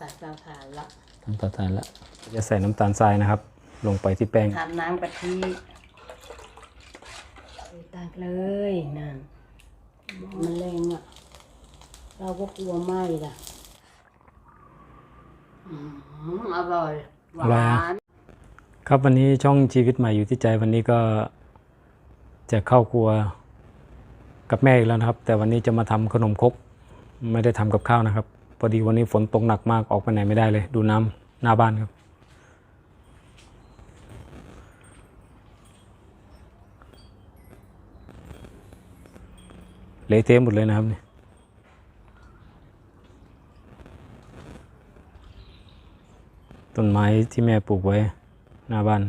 ตัดเตาถ่านละตั้งเตาถ่านแล้วจะใส่น้ำตาลทรายนะครับ ลงไปที่แป้งทำน้ำกะทิตักเลยนั่นมันแรงอะ เราก็กลัวไหม้ล่ะอืมอร่อยหวานครับวันนี้ช่องชีวิตใหม่อยู่ที่ใจวันนี้ก็จะเข้าครัวกับแม่อีกแล้วนะครับ แต่วันนี้จะมาทำขนมครกไม่ได้ทำกับข้าวนะครับ พอดีวันนี้ฝนตกหนักมากออกไปไหนไม่ได้เลย ดูน้ำหน้าบ้านครับเละเทะหมดเลยนะครับเนี่ยต้นไม้ที่แม่ปลูกไว้หน้าบ้าน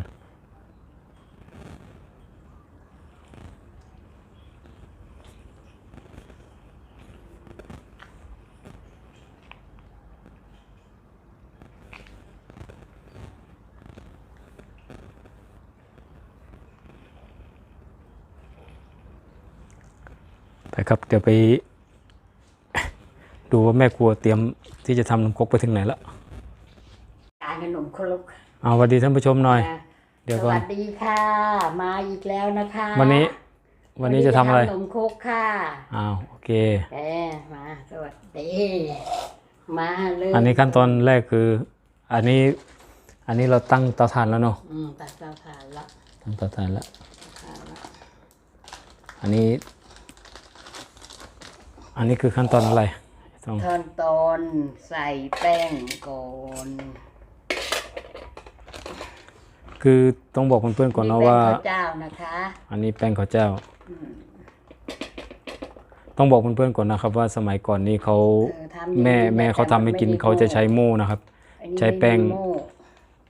ไปครับ เดี๋ยวไปดูว่าแม่ครัวเตรียมที่จะทำนมครกไปถึงไหนแล้วการขนมครกเอาสวัสดีท่านผู้ชมหน่อยนะเดี๋ยวสก่อนวัสดีค่ะ มาอีกแล้วนะคะวันนี้ วันนี้จะทำอะไรขนมครกค่ะอ้าวโอเคแหมมาสวัสดีมาเลยอันนี้ขั้นตอนแรกคือ อันนี้ อันนี้เราตั้งเตาถ่านแล้วเนาะอืมตัดเตาถ่านละตั้งเตาถ่านแล้ว ถ่านละอันนี้ อันนี้คือขั้นตอนอะไรต้องขั้นตอนใส่แป้งก่อนคือต้องบอกเพื่อนๆก่อนเนาะว่าแป้งข้าวเจ้านะคะ อันนี้แป้งข้าวเจ้า ต้องบอกเพื่อนๆก่อนนะครับ ว่าสมัยก่อนนี้เขาเออทำอย่างนี้แม่แม่นะเขาทำให้กินแต่มันไม่เขาจะใช้โม่นะครับอันนี้ใช้แป้งไม่มีโม่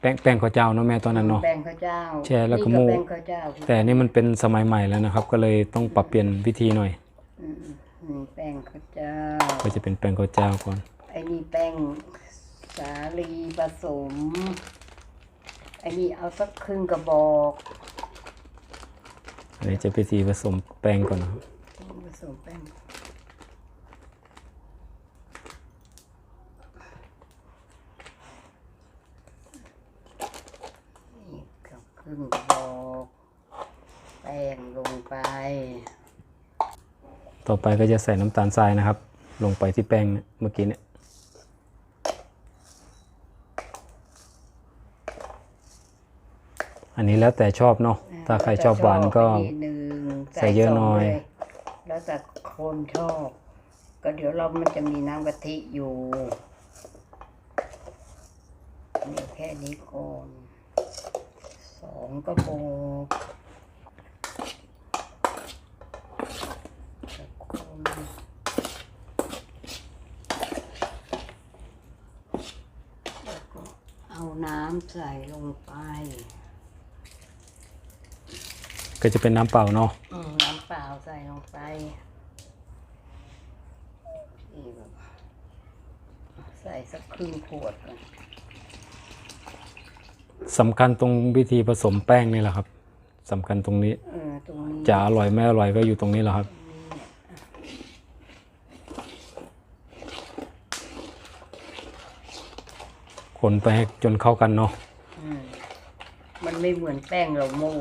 แป้งแป้งข้าวเจ้าเนาะแม่ตอนนั้นเนาะแป้งข้าวเจ้าแช่แล้วก็นี่โม่แป้งข้าวเจ้าแต่อันนี่มันเป็นสมัยใหม่แล้วนะครับ ก็เลยต้องปรับเปลี่ยนวิธีหน่อย อืมอืมแป้งข้าวเจ้า ก็จะเป็นแป้งข้าวเจ้าก่อน ไอ้นี่แป้งสาลีผสม ไอ้นี่เอาสักครึ่งกระบอกอันนี้จะพิธีผสมแป้งก่อนนะครับผสมแป้งนี่กับครึ่งกระบอกแป้งลงไป ต่อไปก็จะใส่น้ำตาลทรายนะครับ ลงไปที่แป้งเนี่ยเมื่อกี้เนี่ยอันนี้แล้วแต่ชอบเนาะถ้าใครชอบหวานก็นิดนึงใส่เยอะหน่อยสงเลแล้วแต่คนชอบ ก็เดี๋ยวเรามันจะมีน้ำกะทิอยู่นี่แค่นี้ก่อนสองกระบอกคนแล้วก็เอา น้ำใส่ลงไปก็จะเป็นน้ำเปล่าเนาะอืมน้ำเปล่าใส่ลงไปนี่แบบใส่สักครึ่งขวดก่อนสำคัญตรงวิธีผสมแป้งนี่แหละครับสำคัญตรงนี้เออตรงนี้ จะอร่อยไม่อร่อยก็อยู่ตรงนี้แหละครับ คนไปให้จนเข้ากันเนาะอืมมันไม่เหมือนแป้งเราโม่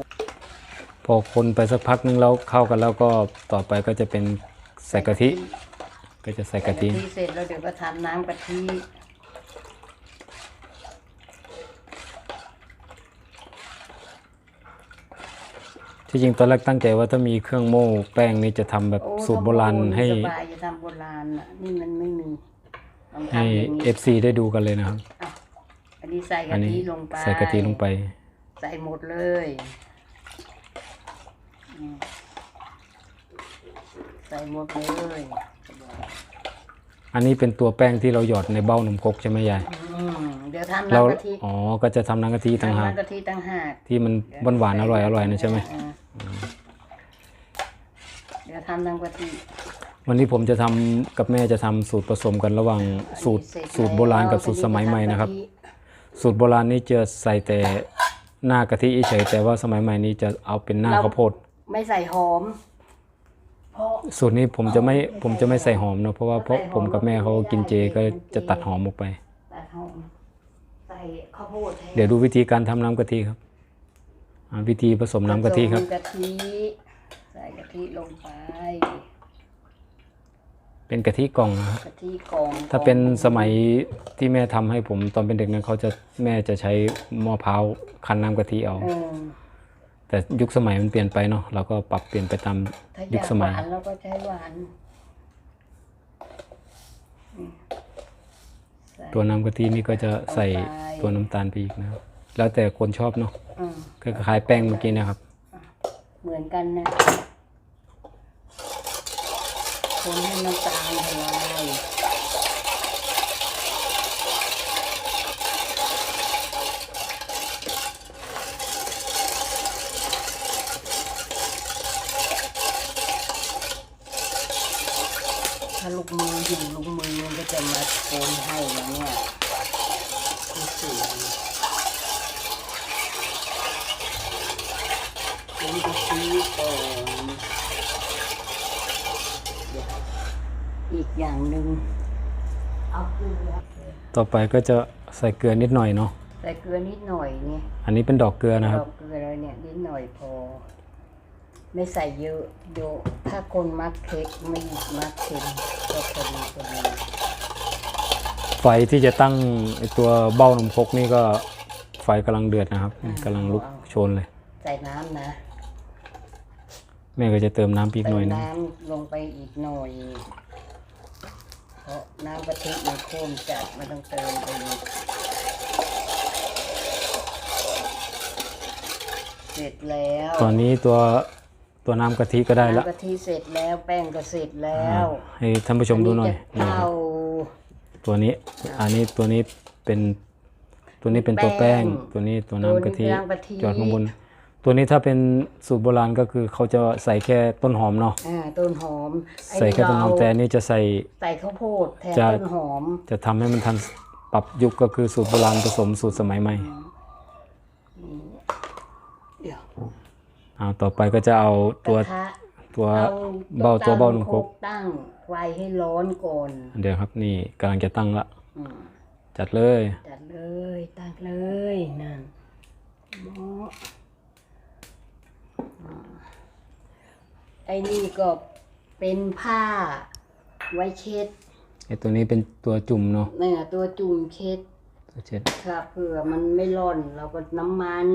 พอคนไปสักพักนึงแล้วเข้ากันแล้วก็ต่อไปก็จะเป็นใส่กะทิ ก็จะใส่กะทิ เสร็จแล้วเดี๋ยวก็ทำน้ำกะทิที่จริงตอนแรกตั้งใจว่าถ้ามีเครื่องโม่แป้งนี่จะทำแบบโอ้สูตรโบราณให้สบายจะทำโบราณอะนี่มันไม่มีลองให้ทำอย่างนี้ FC ได้ดูกันเลยนะครับ อะ อันนี้ใส่อักะนนี้ทิลงไป ใส่กะทิลงไป ใส่หมดเลยอืมใส่หมดเลยอันนี้เป็นตัวแป้งที่เราหยอดในเบ้านมครกใช่ไหมยายอืมเดี๋ยวทำเราน้ำกะทิอ๋อ ก็จะทำน้ำกะทิต่างทำหากน้ำกะทิต่างหากที่มันหวานหวานๆอร่อยอร่อยนะใช่ไหมอ่าเดี๋ยวทำน้ำกะทิวันนี้ผมจะทำกับแม่จะทำสูตรผสมกันระหว่างสูตรเสจสูตรโบราณกับสูตรสมัยใหม่นะครับ สูตรโบราณนี้จะใส่แต่หน้ากะทิเฉยๆแต่ว่าสมัยใหม่นี้จะเอาเป็นหน้าข้าวโพด ไม่ใส่หอม เพราะ สูตรนี้ผมจะไม่ผมจะไม่ใส่หอมเนอะเพราะว่าเพราะผมกับแม่เขากินเจก็จะตัดหอมออกไปตัดเขาใส่ข้าวโพดให้เดี๋ยวดูวิธีการทำน้ำกะทิครับอ่าวิธีผสมน้ำกะทิครับ ผสมกะทิใส่กะทิลงไป เป็นกะทิกล่องนะครับกะทิกล่องถ้าเป็นสมัยที่แม่ทำให้ผมตอนเป็นเด็กนั้นเขาจะแม่จะใช้หม้อเผาวคั้นน้ำกะทิเอา เออแต่ยุคสมัยมันเปลี่ยนไปเนาะเราก็ปรับเปลี่ยนไปตาม ถ้าอยุยาคกสหมัย วานเราก็ใช้หวานใส่ ตัวน้ำกะทินี่ก็จะใส่ลงไปตัวน้ำตาลไปอีกนะครับแล้วแต่คนชอบเนาะอืมก็คล้ายๆแป้งเมื่อกี้นะครับ เหมือนกันนะ คนให้น้ำตาลละลายถ้าลูกมืออยู่ลูกมือมันก็จะมาโคนให้นะเนี่ยคือสวยผมจะซื้อก่อนเดี๋ยว อีกอย่างหนึ่งเอาเกลือต่อไปก็จะใส่เกลือนิดหน่อยเนาะใส่เกลือนิดหน่อยเนี่ยอันนี้เป็นดอกเกลือนะครับ ดอกเกลือเราเนี่ยนิดหน่อยพอ ไม่ใส่เยอะเดี๋ยวถ้าคนมักเค้กไม่มักเค็มก็พอดีพอดีไฟที่จะตั้งไอตัวเบ้านมครกนี่ก็ไฟกำลังเดือดนะครับกำลังลุกโชนเลย ใส่น้ำนะแม่ก็จะเติมน้ำอีกหเติน่อยมหนึงน้ำลงไปอีกหน่อยเพ ราะน้ำกะทิมันข้นจัดมันต้องเติมไปอีกเสร็จแล้วตอนนี้ตัวตัวน้ำกะทิก็ได้ละน้ำกะทิเสร็จแล้วแป้งก็เสร็จแล้วให้ท่านผู้ชมดูหน่อยจะนี่คเต้ารับตัวนี้อันนี้ตัวนี้เป็นตัวนี้เป็นตัวแป้ง ตัวนี้ตัวน้ำกะทิตัวนี้น้ำกะทิจอดข้างบน ตัวนี้ถ้าเป็นสูตรโบราณก็คือเขาจะใส่แค่ต้นหอมเนาะอ่าต้นหอมไอ้ใส่แค่ต้นหอมเราแต่อันนี้จะใส่ ใส่ข้าวโพดแทนจะ ต้นหอมจะทำให้มันทันปรับยุคก็คือสูตรโบราณผสมสูตรสมัยใหม่เดี๋ยวอ่าต่อไปก็จะเอาตัวกระทะตัวเอาเบ้าตัวเบ้าหนุ่มครกตั้งไฟให้ร้อนก่อนเดี๋ยวครับนี่กำลังจะตั้งละอืมจัดเลย จัดเลยตั้งเลยนั่นหม้ออ่าไอ้นี่ก็เป็นผ้าไว้เช็ดไอตัวนี้เป็นตัวจุ่มเนาะเนี่ยตัวจุ่มเช็ดตัวเช็ดค่ะเผื่อมันไม่ร่อนเราก็น้ำมัน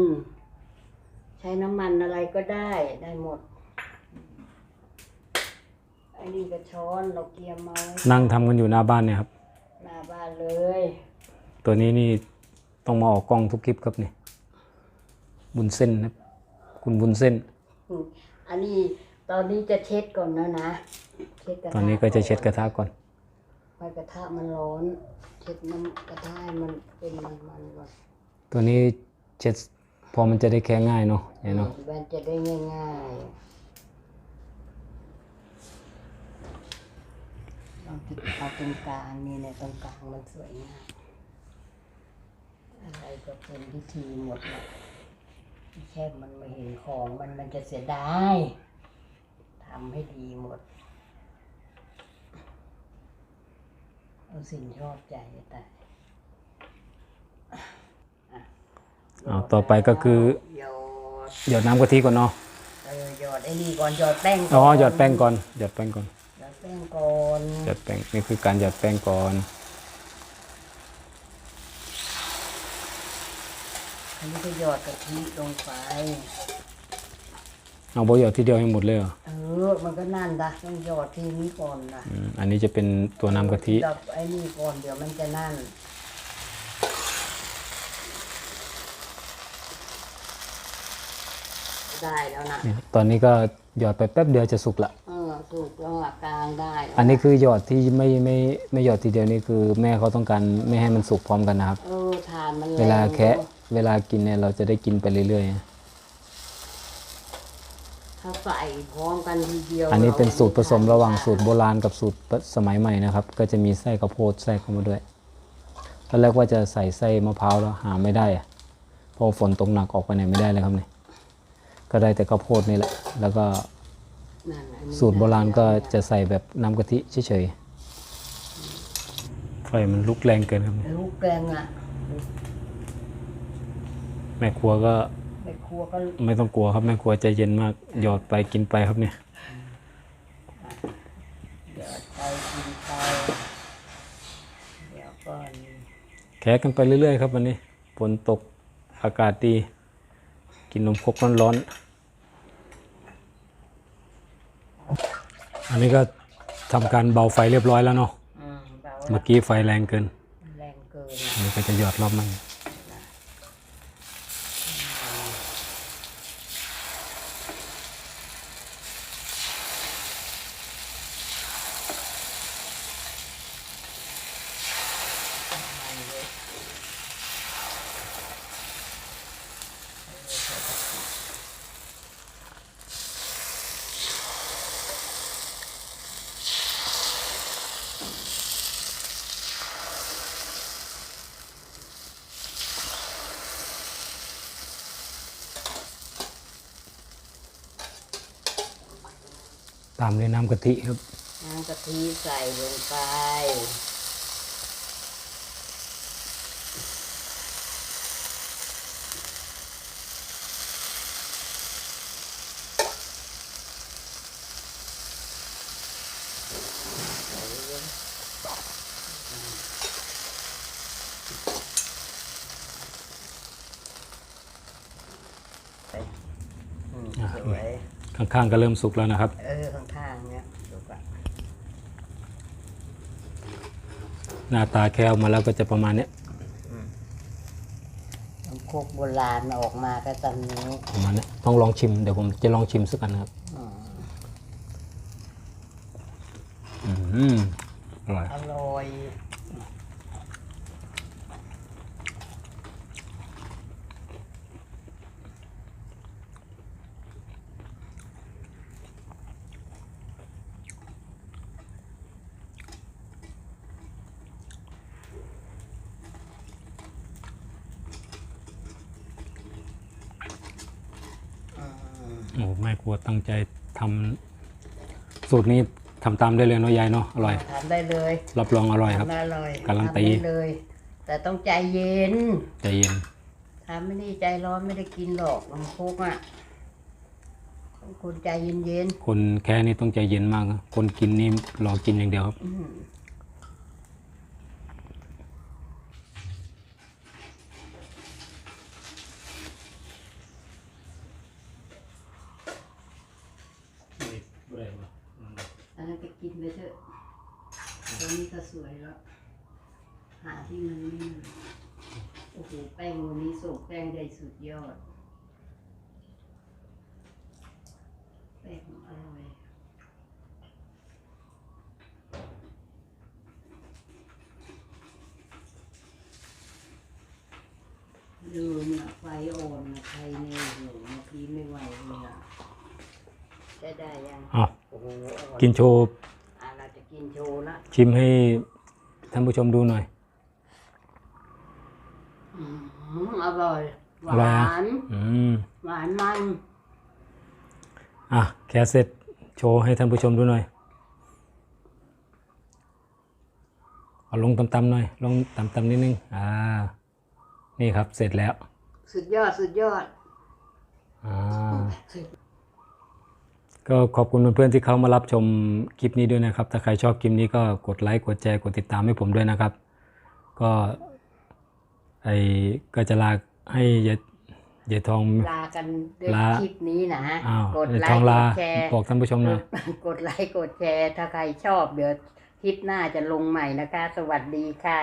ใช้น้ำมันอะไรก็ได้ได้หมดไอ้นี่ก็ช้อนเราเกียมมาไว้นั่งทำกันอยู่หน้าบ้านเนี่ยครับ หน้าบ้านเลย ตัวนี้นี่ต้องมาออกกล้องทุกคลิปครับนี่บุญเส้นครับ คุณบุญเส้นอืมอันนี้ ตอนนี้จะเช็ดก่อนนะนะเช็ดกระทะตอนนี้ก็จะเช็ดกระทะก่อนไฟกระทะมันร้อน เช็ดน้ำกระทะให้มันเป็นมันมันๆก่อนตัวนี้เช็ดพอมันจะได้แค่ง่ายเนาะเนี่ยเนาะมันจะได้ง่ายๆเราจะเอาตรงกลางนี่เนี่ยตรงกลางมันสวยงามอะไรก็เป็นพิธีหมดแหละแค่มันไม่เห็นของมันมันจะเสียดายทำให้ดีหมด เอาสิ่งชอบใจแต่เอาต่อไปก็คือ หยอดหยอดน้ำกะทิก่อนเนาะ เออหยอดไอ้นี่ก่อนหยอดแป้งอ๋อหยอดแป้งก่อนหยอดแป้งก่อนหยอดแป้งก่อนหยอดแป้งนี่คือการหยอดแป้งก่อน อันนี้ก็หยอดกะทิลงไป เอาโบหยอดทีเดียวให้หมดเลยเหรอเออ มันก็นั่นนะต้องหยอดทีนี้ก่อนนะอืมอันนี้จะเป็นตัวน้ำกะทิ ดับไอ้นี่ก่อนเดี๋ยวมันจะนั่น ได้แล้วนะเนี่ยตอนนี้ก็หยอดไปแป๊บเดียวจะสุกละ เออถูกแล้วอะกลางได้อันนี้คือหยอดที่ไม่ไม่ไม่หยอดทีเดียวนี่คือแม่เขาต้องการไม่ให้มันสุกพร้อมกันนะครับ เออทานมันเวลารงแคะเวลากินเนี่ยเราจะได้กินไปเรื่อย ถ้าใส่พร้อมกันทีเดียวๆอันนี้เป็นสูตรผสมระหว่างสูตรโบราณราณกับสูตรสมัยใหม่นะครับ ก็จะมีไส้ข้าวโพดแทรกเข้ามาด้วยตอนแรกว่าจะใส่ไส้มะพร้าวแล้วหาไม่ได้อะเพราะฝนตกหนักออกไปไหนไม่ได้เลยครับเนี่ยก็ได้แต่ข้าวโพดนี่แหละ แล้วก็นั่นอันนี้สูตรโบราณก็จะใส่แบบน้ำกะทิเฉยๆไฟมันลุกแรงเกินครับเนี่ยลูกแกงอะ แม่ครัวก็ ไปครัวก็ไม่ต้องกลัวครับแม่ครัวใจเย็นมาก หยอดไปกินไปครับเนี่ยเดี๋ยวไปกินไปเดี๋ยวก่อนแขกกันไปเรื่อยๆครับวันนี้ฝนตกอากาศดี กินนมครกร้อนๆ อันนี้ก็ทำการเบาไฟเรียบร้อยแล้วเนาะ อืมเบาเมื่อกี้ไฟแรงเกินแรงเกิน อันนี้ก็จะหยอดรอบมัน ตามด้วยน้ำกะทิครับ น้ำกะทิใส่ลงไปอืมสวย ข้างๆก็เริ่มสุกแล้วนะครับ เออข้างๆเนี่ยดูก่อนหน้าตาแค่ออกมาแล้วก็จะประมาณเนี้ยน้ำโคกโบราณออกมาก็ตอนนี้ประมาณเนี้ยต้องลองชิมเดี๋ยวผมจะลองชิมสักกันนะครับอืมอืมอร่อยอร่อย โอ้แม่ครัวตั้ งใจทำสูตรนี้ทำตามได้เลยเนาะยายเนาะอร่อย ทำได้เลยรับรองอร่อยครับ ทำอร่อยการันตี ทำได้เลย แต่ต้องใจเย็นใจเย็นทำไม่นี่ใจร้อนไม่ได้กินหรอกน้ำโคกอะต้องคนใจเย็นคนแค่นี้ต้องใจเย็นมากนะคนกินนี่รอกินอย่างเดียวครับๆอื มอันนั้นก็กินไปเถอะตอนนี้ก็สวยแล้ว หาที่มันนี่โอ้โหแป้งวันนี้ส่งแป้งได้สุดยอด แป้งอร่อย ลืมอะไฟอ่อนอะใครเนี่ยโอ้โหเมื่อกี้ไม่ไหวเลยอะใช้ได้ยังอ้าวโอ้โหอร่อยกินโชว์อะเราจะกินโชว์ละชิมให้ท่านผู้ชมดูหน่อย อืมอร่อยหอร่อยวานะนอืมหวานมันอะแค่เสร็จโชว์ให้ท่านผู้ชมดูหน่อยเอาลงต่ำๆหน่อย ลงต่ำๆนิดนึงอ่านี่ครับเสร็จแล้วสุดยอดสุดยอดอ่า ก็ขอบคุณเพื่อนๆที่เข้ามารับชมคลิปนี้ด้วยนะครับ ถ้าใครชอบคลิปนี้ก็กดไลค์ กดแชร์ กดติดตามให้ผมด้วยนะครับ ก็ไอก็จะลาให้ยายยายทอง ลากันด้วยลาคลิปนี้นะอ้าวกดยายไลทองค์ลากดแชร์บอกท่านผู้ชมหน่อยกดไลค์กดแชร์ ถ้าใครชอบเดี๋ยวคลิปหน้าจะลงใหม่นะคะ สวัสดีค่ะ